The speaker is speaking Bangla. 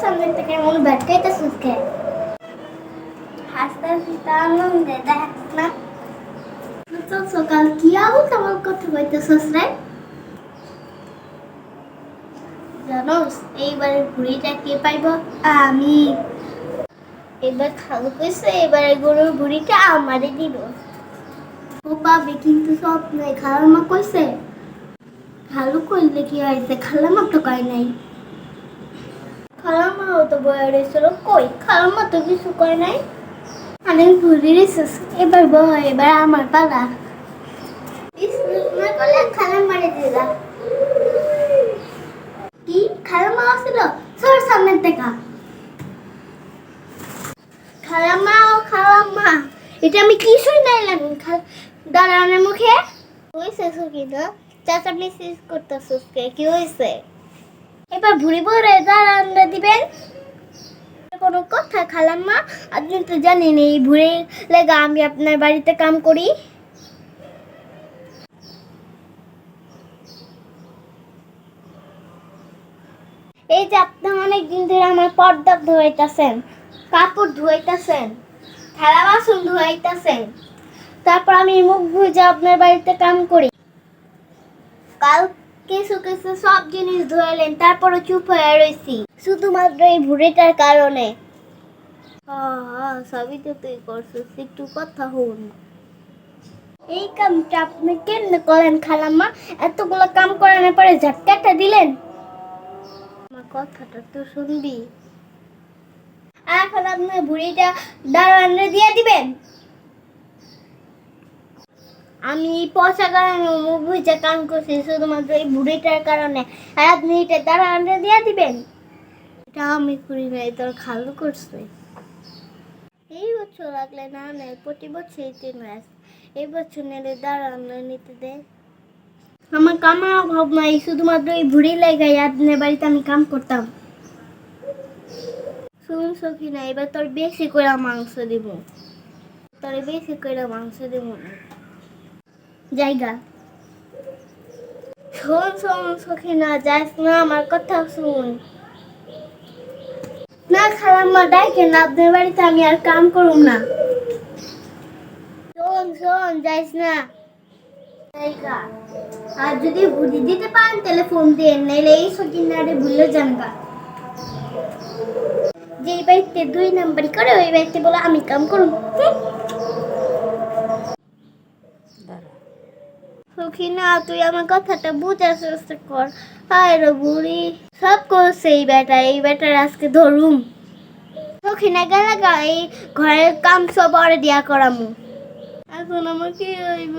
সামনে থেকে এমন ভটকাইতেছিস কে হাসতে হাসতে আনন্দে দেখ না তো সকাল কি জানোস এইবারে ভুড়িটা কে পাইব আমি এবার খালু কইছে এবারে গরুর ভুড়িটা আমারে দিব ও পাবে কিন্তু সব নাই কইছে খালু কইলে কি হয়েছে খালার তো কয় নাই খালার মাও তো বয়ে রয়েছিল কই খালার মা তো কিছু নাই আমি রেছিস এবার বয় এবার আমার পালা না করলে খালার মারে দিলা কি খালার মা আসছিল সর সামনে দেখা খালাম্মা ও খালাম্মা এটা আমি কিছুই নাইলাম দাঁড়ানোর মুখে হয়েছে সুখী না চাচা মেসেজ করতেছিস কে কি হয়েছে এবার ভুড়ি ভরে দাঁড়ানো দিবেন। কোনো কথা, খালাম্মা, আপনি তো জানেন এই ভুড়ি লেগা আমি আপনার বাড়িতে কাম করি। এই যে আপনি অনেক দিন ধরে আমার পর্দা ধুয়াইতেছেন, কাপড় ধুয়াইতেছেন, থালা বাসন ধুয়াইতেছেন, তারপর আমি মুখ ভুজে আপনার বাড়িতে কাম করি। কাল কিছু কিছু সব জিনিস ধুয়াইলেন তারপরে চুপ হয়ে রয়েছি শুধুমাত্র এই ভুড়িটার কারণে। সবই তো তুই করছিস, একটু কথা হন। এই কামটা আপনি কেমনে করেন খালাম্মা? এতগুলো কাম করানোর পরে ঝটকাটা দিলেন? আমার কথাটা তো শুনবি। এখন আপনার বুড়িটা দাঁড়ানো দিয়ে দিবেন? আমি পয়সা কারণে বুঝে কাম করছি, শুধুমাত্র এই বুড়িটার কারণে। আর আপনি এটা দাঁড়ানো দিয়ে দিবেন? এটা আমি করি নাই, তোর খালু করছে। এই বছর লাগলে না নেয় প্রতি বছর তিন মাস। এই বছর নিলে দাঁড়ানো নিতে দে। আমার কামার অভাব নাই, শুধুমাত্র এই ভুড়ি লাগাই আপনার বাড়িতে আমি কাম করতাম। শুন সখী না এবার তোর বেশি করে মাংস দিব। তোর বেশি করে মাংস দিব না। জায়গা। শোন শোন, সখী, না যাস না, আমার কথা শুন। না খারাপ মা ডাকে না, আপনার বাড়িতে আমি আর কাম করুম না। শোন শোন, যাইস না। আর যদি বুঝি দিতে পারেন, তাহলে ফোন দিয়ে নাইলে এই সখী না রে ভুলে জানবা যেই বাড়িতে দুই নাম্বারই করে, ওই বাড়িতে বলে আমি কাম করুন সখী না, তুই আমার কথাটা বুঝার চেষ্টা কর। হায় রে বুড়ি সব করছে এই বেটা, এই বেটার আজকে ধরুম। সখী না গেলে এই ঘরের কাম সব অরে দিয়া করামু। এখন আমার কি হইব?